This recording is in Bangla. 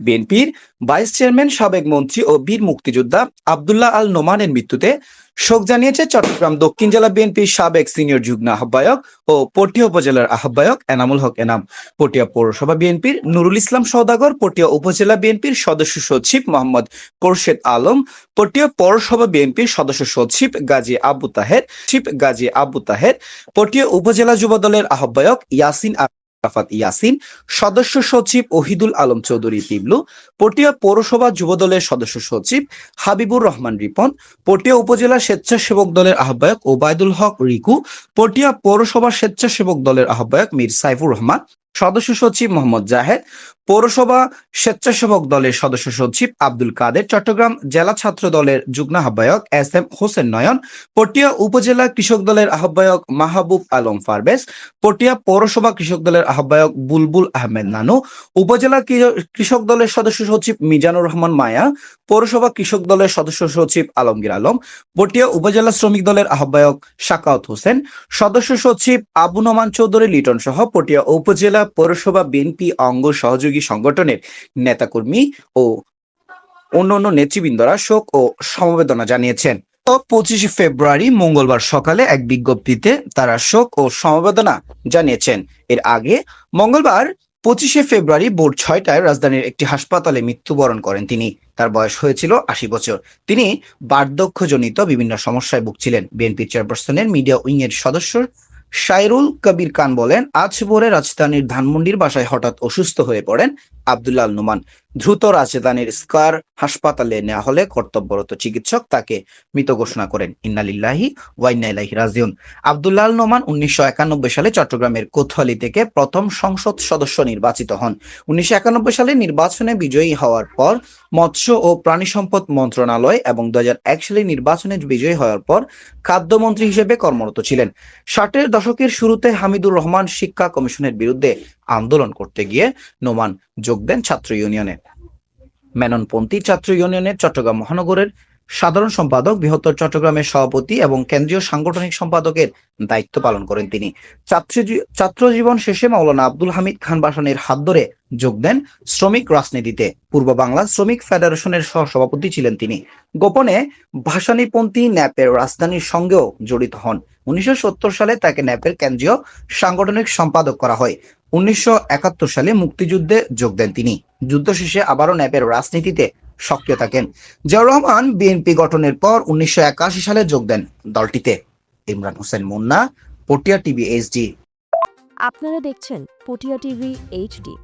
বিএনপির ভাইস চেয়ারম্যান, সাবেক মন্ত্রী ও বীর মুক্তিযোদ্ধা আবদুল্লাহ আল নোমানের মৃত্যুতে শোক জানিয়েছে চট্টগ্রাম দক্ষিণ জেলা বিএনপির সাবেক সিনিয়র যুগ্ম আহ্বায়ক ও পটিয়া উপজেলার আহ্বায়ক এনামুল হক এনাম। পটিয়া পৌরসভা বিএনপির নুরুল ইসলাম সওদাগর, পটিয়া উপজেলা বিএনপির সদস্য সচিব মোহাম্মদ কোরশেদ আলম, পটিয়া পৌরসভা বিএনপির সদস্য সচিব গাজী আবু তাহের চিফ গাজী আবু তাহের, পটিয়া উপজেলা যুব দলের আহ্বায়ক ইয়াসিন আরাফাত ইয়াসিন, সদস্য সচিব ওহিদুল আলম চৌধুরী তিবলু, পটিয়া পৌরসভা যুব দলের সদস্য সচিব হাবিবুর রহমান রিপন, পটিয়া উপজেলা স্বেচ্ছাসেবক দলের আহ্বায়ক ওবায়দুল হক রিকু, পটিয়া পৌরসভা স্বেচ্ছাসেবক দলের আহ্বায়ক মীর সাইফুর রহমান, সদস্য সচিব মোহাম্মদ জাহেদ পৌরসভা স্বেচ্ছাসেবক দলের সদস্য সচিব আব্দুল কাদের, চট্টগ্রাম জেলা ছাত্র দলের যুগ্ম আহ্বায়ক এস এম হোসেন নয়ন, পটিয়া উপজেলা কৃষক দলের আহ্বায়ক মাহবুব আলম ফারবেজ, পটিয়া পৌরসভা কৃষক দলের আহ্বায়ক বুলবুল আহমেদ নানু, উপজেলা কৃষক দলের সদস্য সচিব মিজানুর রহমান মায়া, পৌরসভা কৃষক দলের সদস্য সচিব আলমগীর আলম, পটিয়া উপজেলা শ্রমিক দলের আহ্বায়ক শাকাউত হোসেন, সদস্য সচিব আবু নোমান চৌধুরী লিটন সহ পটিয়া উপজেলা পৌরসভা বিএনপি অঙ্গ সহযোগী সংগঠনের নেতাকর্মী ও অন্যান্য নেতৃবৃন্দরা শোক ও সমবেদনা জানিয়েছেন। পঁচিশে ফেব্রুয়ারি মঙ্গলবার সকালে এক বিজ্ঞপ্তিতে তারা শোক ও সমবেদনা জানিয়েছেন। এর আগে মঙ্গলবার পঁচিশে ফেব্রুয়ারি ভোর ছয়টায় রাজধানীর একটি হাসপাতালে মৃত্যুবরণ করেন তিনি। তার বয়স হয়েছিল আশি বছর। তিনি বার্ধক্যজনিত বিভিন্ন সমস্যায় ভুগছিলেন। বিএনপি চেয়ারপারসনের মিডিয়া উইং এর সদস্য সাইরুল কবির খান বলেন আজ ভোরে রাজধানীর ধানমন্ডির বাসায় হঠাৎ অসুস্থ হয়ে পড়েন আব্দুল্লাহ আল নুমান দ্রুত রাজধানীর স্কার হাসপাতালে নেওয়া হলে কর্তব্যরত চিকিৎসক তাকে মৃত ঘোষণা করেন। ইন্নালিল্লাহি ওয়াইনাইলাহি রাজিউন। আব্দুল্লাহ আল নোমান উনিশশো একানব্বই সালে চট্টগ্রামের কোতোয়ালি থেকে প্রথম সংসদ সদস্য নির্বাচিত হন। উনিশশো একানব্বই সালে নির্বাচনে বিজয়ী হওয়ার পর মৎস্য ও প্রাণী সম্পদ মন্ত্রণালয় এবং দু হাজার এক সালে নির্বাচনে বিজয়ী হওয়ার পর খাদ্যমন্ত্রী হিসেবে কর্মরত ছিলেন। ষাটের দশকের শুরুতে হামিদুর রহমান শিক্ষা কমিশনের বিরুদ্ধে আন্দোলন করতে গিয়ে নোমান যোগ দেন ছাত্র ইউনিয়নে। মেননপন্থী ছাত্র ইউনিয়নের চট্টগ্রাম মহানগরের সাধারণ সম্পাদক, বৃহত্তর চট্টগ্রামের সভাপতি এবং কেন্দ্রীয় সাংগঠনিক সম্পাদকের দায়িত্ব পালন করেন তিনি। ছাত্র জীবন শেষে মাওলানা আব্দুল হামিদ খান বাসানের হাত ধরে যোগ দেন শ্রমিক রাজনীতিতে। পূর্ব বাংলা শ্রমিক ফেডারেশনের সহসভাপতি ছিলেন তিনি। গোপনে ভাসানীপন্থী ন্যাপের রাজধানীর সঙ্গেও জড়িত হন। উনিশশো সত্তর সালে তাকে ন্যাপের কেন্দ্রীয় সাংগঠনিক সম্পাদক করা হয়। উনিশশো একাত্তর সালে মুক্তিযুদ্ধে যোগ দেন তিনি। যুদ্ধ শেষে আবারও ন্যাপের রাজনীতিতে সক্রিয় থাকেন। জিয়াউর রহমান বিএনপি গঠনের পর উনিশশো একাশি সালে যোগ দেন দলটিতে। Imran Hossain Munna, Patiya TV HD. আপনারা দেখছেন পটিয়া টিভি এইচডি।